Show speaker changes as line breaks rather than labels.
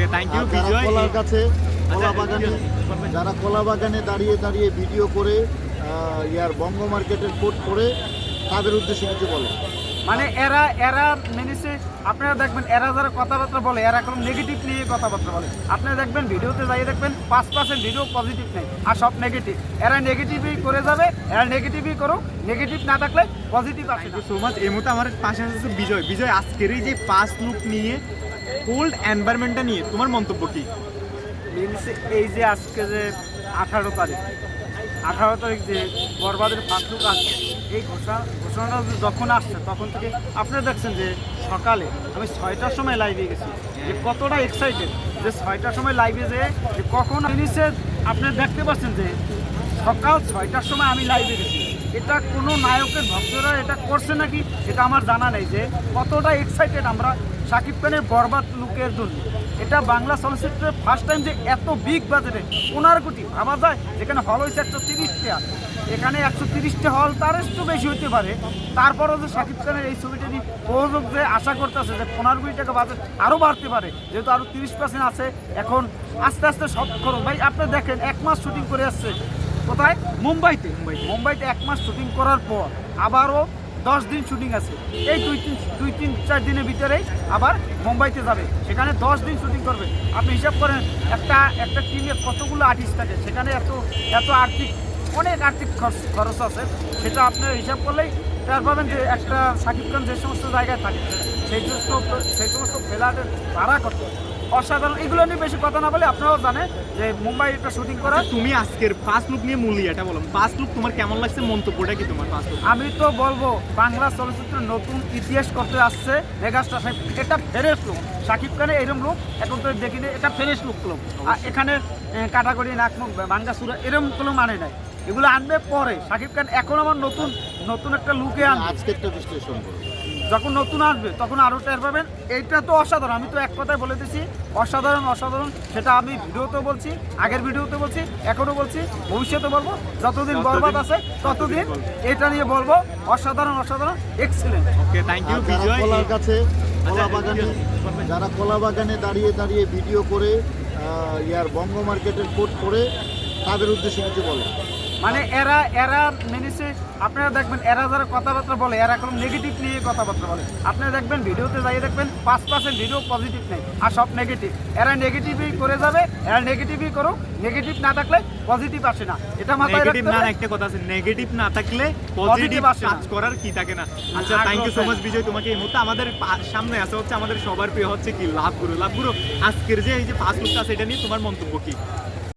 Okay thank you
যারা
বিজয়
কলার কাছে কলা
আচ্ছা,
বাগানে যারা কলা বাগানে দাঁড়িয়ে দাঁড়িয়ে ভিডিও করে ইয়ার বঙ্গ মার্কেটের কোট করে তাদের উদ্দেশ্যে কিছু বলো।
মানে এরা এরা মেনেছে আপনারা দেখবেন এরা যারা কথাবার্তা বলে এরা কোনো নেগেটিভ নিয়ে কথাবার্তা বলে। আপনারা দেখবেন ভিডিওতে যাই দেখবেন পাঁচ পার্সেন্ট ভিডিও পজিটিভ নেই আর সব নেগেটিভ এরা নেগেটিভই করে যাবে এরা নেগেটিভই করো নেগেটিভ না থাকলে পজিটিভ আসে
সো মাচ এই মুহূর্তে আমার পাশে আছে বিজয়। বিজয় আজকের এই যে পাঁচ লুক নিয়ে কোল্ড এনভায়রনমেন্টটা নিয়ে তোমার মন্তব্য কি?
এই যে আজকে যে আঠারো তারিখ আঠারো তারিখ যে বরবাদের ফাঁসলুক আসছে এই ঘোষণা, ঘোষণাটা যখন আসছে, তখন থেকে আপনারা দেখছেন যে সকালে আমি ছয়টার সময় লাইভে গেছি, যে কতটা এক্সাইটেড যে ছয়টার সময় লাইভে যে যে কখন জিনিসে আপনি দেখতে পাচ্ছেন যে সকাল ছয়টার সময় আমি লাইভে গেছি। এটা কোনো নায়কের ভক্তরা এটা করছে নাকি এটা আমার জানা নেই যে কতটা এক্সাইটেড আমরা শাকিব খানের বরবাদ লুকের জন্য। এটা বাংলা চলচ্চিত্রের ফার্স্ট টাইম যে এত বিগ বাজেটে পনেরো কোটি ভাবা যায়? যেখানে হল হয়েছে একশো তিরিশটা। এখানে একশো তিরিশটা হল তার একটু বেশি হতে পারে। তারপরও যে শাকিব খানের এই ছবিটা নিয়ে প্রযোজক যে আশা করতেছে যে পনেরো কোটি টাকা বাজেট আরও বাড়তে পারে, যেহেতু আরও তিরিশ পার্সেন্ট আছে, এখন আস্তে আস্তে সব খরচ ভাই, আপনি দেখেন, এক মাস শুটিং করে আসছে। কোথায়? মুম্বাইতে মুম্বাইতে। মুম্বাইতে এক মাস শুটিং করার পর আবারও দশ দিন শুটিং আছে। এই দুই তিন দুই তিন, চার দিনের ভিতরেই আবার মুম্বাইতে যাবে। সেখানে দশ দিন শুটিং করবে। আপনি হিসাব করেন, একটা একটা টিমে কতগুলো আর্টিস্ট থাকে? সেখানে এত এত আর্থিক, অনেক আর্থিক খরচ খরচ আছে। সেটা আপনার হিসাব করলেই তার পাবেন যে একটা সাকিব খান যে সমস্ত জায়গায় থাকে, সেই সমস্ত সেই সমস্ত ফ্ল্যাটের ভাড়া কত অসাধারণ। এগুলো নিয়ে বেশি কথা না বলে আপনারাও জানেন যে মুম্বাই একটা শুটিং করা।
তুমি আজকের পাঁচ লুক নিয়ে মূল্য এটা বলো। পাঁচ লুক তোমার কেমন লাগছে? মন্তব্যটা কি তোমার পাঁচ লুক
আমি তো বলব বাংলা চলচ্চিত্রের নতুন ইতিহাস করতে আসছে মেগাস্টার সাহেব এটা ফ্রেশ লুক শাকিব খানের এরম লুক এখন তো দেখিনি। এটা ফ্রেশ লুক লুক আর এখানে কাটাগড়ি নাক মুখ বাঙ্গা সুরা এরম কোনো মানে নাই। এগুলো আনবে পরে। শাকিব খান এখন আমার নতুন নতুন একটা লুকে আনবে।
আজকেরটা বিশ্লেষণ করো।
যখন নতুন আসবে তখন আরও টের পাবেন। এইটা তো অসাধারণ আমি তো এক কথায় বলে দিচ্ছি অসাধারণ অসাধারণ। সেটা আমি ভিডিওতেও বলছি আগের ভিডিওতে বলছি এখনও বলছি ভবিষ্যতে বলব। যতদিন বরবাদ আছে ততদিন এটা নিয়ে বলব অসাধারণ অসাধারণ excellent
okay thank you Bijoy.
কাছে কলা
আচ্ছা,
বাগানে যারা কলা বাগানে দাঁড়িয়ে দাঁড়িয়ে ভিডিও করে ইয়ার বঙ্গ মার্কেটের কোট করে তাদের উদ্দেশ্যে কিছু বলো।
মানে এরা এরা মেনেছে আপনারা দেখবেন এরা যারা কথাবার্তা বলে এরা কোনো নেগেটিভ নিয়ে কথাবার্তা বলে। আপনারা দেখবেন ভিডিওতে যাই দেখবেন পাঁচ পার্সেন্ট ভিডিও পজিটিভ নেই আর সব নেগেটিভ এরা নেগেটিভই করে যাবে এরা নেগেটিভই করো নেগেটিভ না থাকলে পজিটিভ আসে না। এটা মাথায় রাখতে
না
হবে।
একটা কথা আছে নেগেটিভ না থাকলে পজিটিভ
আসে
কাজ করার কি থাকে না? আচ্ছা thank you so much Bijoy তোমাকে এই মুহূর্তে আমাদের সামনে আছে হচ্ছে আমাদের সবার প্রিয় হচ্ছে কি লাভ গুরু লাভ গুরু আজকের যে এই যে পাঁচ লুকটা আছে এটা নিয়ে তোমার মন্তব্য কি?